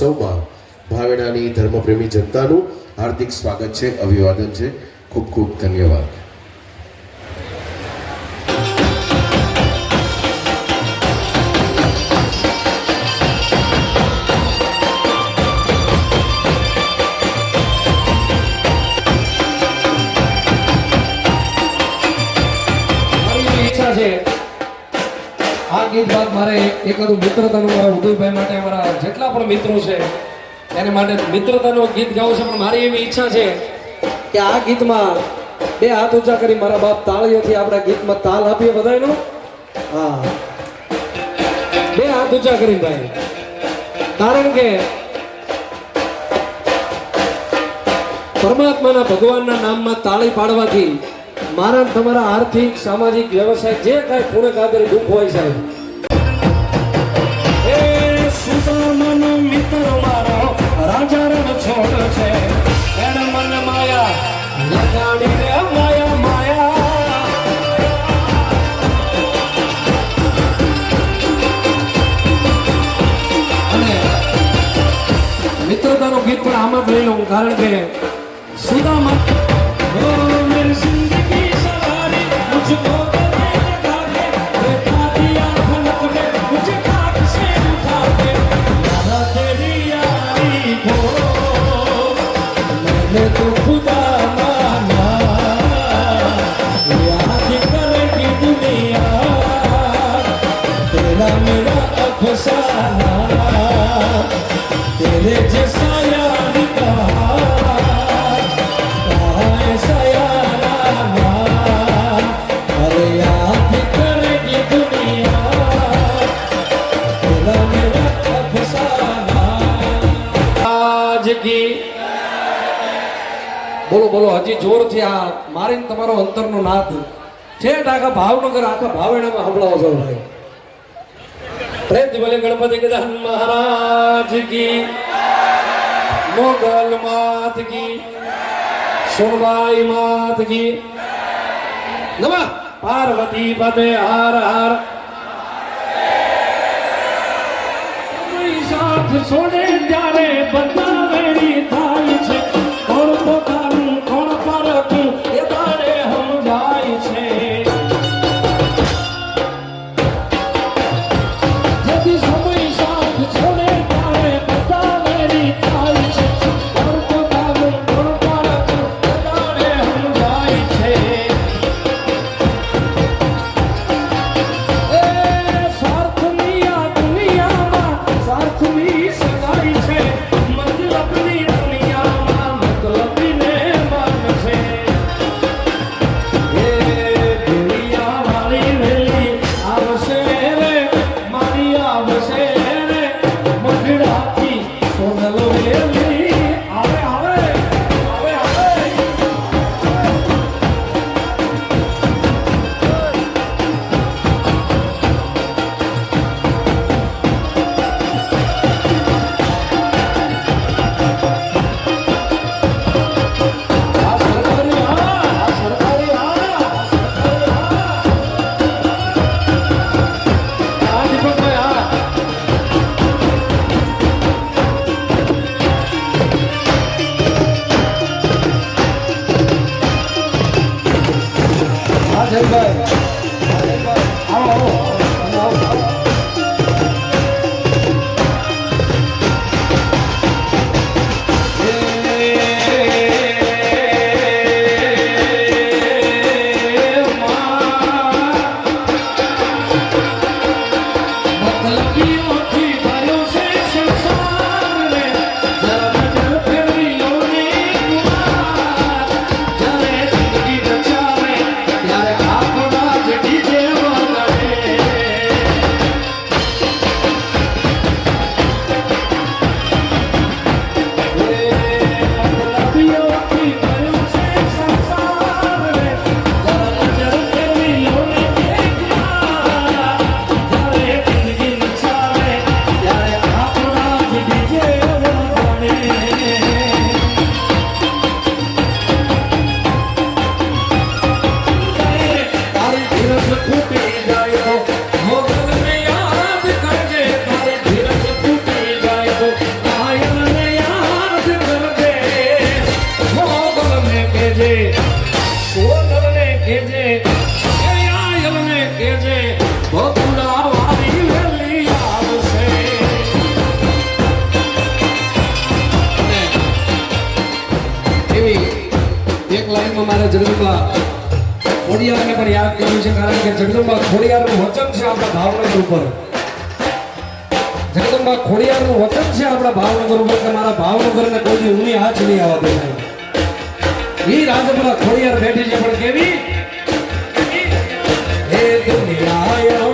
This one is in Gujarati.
મહોત્સવમાં ભાવેણાની ધર્મપ્રેમી જનતાનું હાર્દિક સ્વાગત છે અભિવાદન છે. ખૂબ ખૂબ ધન્યવાદ. છે ગીત બાદ મારે હતું મિત્રતાનું મારા ઉદયભાઈ માટે મારા જેટલા પણ મિત્રો છે, એને માટે મિત્રતાનું ગીત ગાવું છે, પણ મારી એવી ઈચ્છા છે કે આ ગીતમાં બે હાથ ઊંચા કરી મારા બાપ તાળીઓથી આપણા ગીતમાં તાલ આપીએ બધાયનો. હા. બે હાથ ઊંચા કરી ભાઈ. કારણ કે પરમાત્માના ભગવાનના નામમાં તાળી પાડવાથી મારા તમારા આર્થિક, સામાજિક, વ્યવસાય, જે કાંઈ ખૂણે ખાતર દુઃખ હોય સાહેબ મન માયા માયા માયા. અને મિત્રતાનું ગીત પણ આમાં જ લઈ લઉં, કારણ કે સુદામા બોલો બોલો, હજી જોરથી આ મારીને તમારો અંતરનો નાદ. ઠેઠ આખા ભાવનગર, આખા ભાવેણામાં સંભળાવો છો ભાઈ. પ્રેમ ભલે ગણપતિ ગજાનન મહારાજ કી મોગલ માત કી સોનબાઈ માત કી. નમઃ. પાર્વતી પદે હર હર. સાથ છોડે ત્યારે બધા એક લાઈનમાં મારે જરૂર ખોડિયારને પણ યાદ કર્યું છે, કારણ કે જગદંબા ખોડિયારનું વચન છે આપણા ભાવનગર ઉપર. જગદંબા ખોડિયારનું વચન છે આપણા ભાવનગર ઉપર કે મારા ભાવનગરને કોઈ દી ઊની હાથ નહીં આવવા દેવાય. ઈ રાજપુરા ખોડિયાર બેઠી છે, પણ કેવી? દુનિયા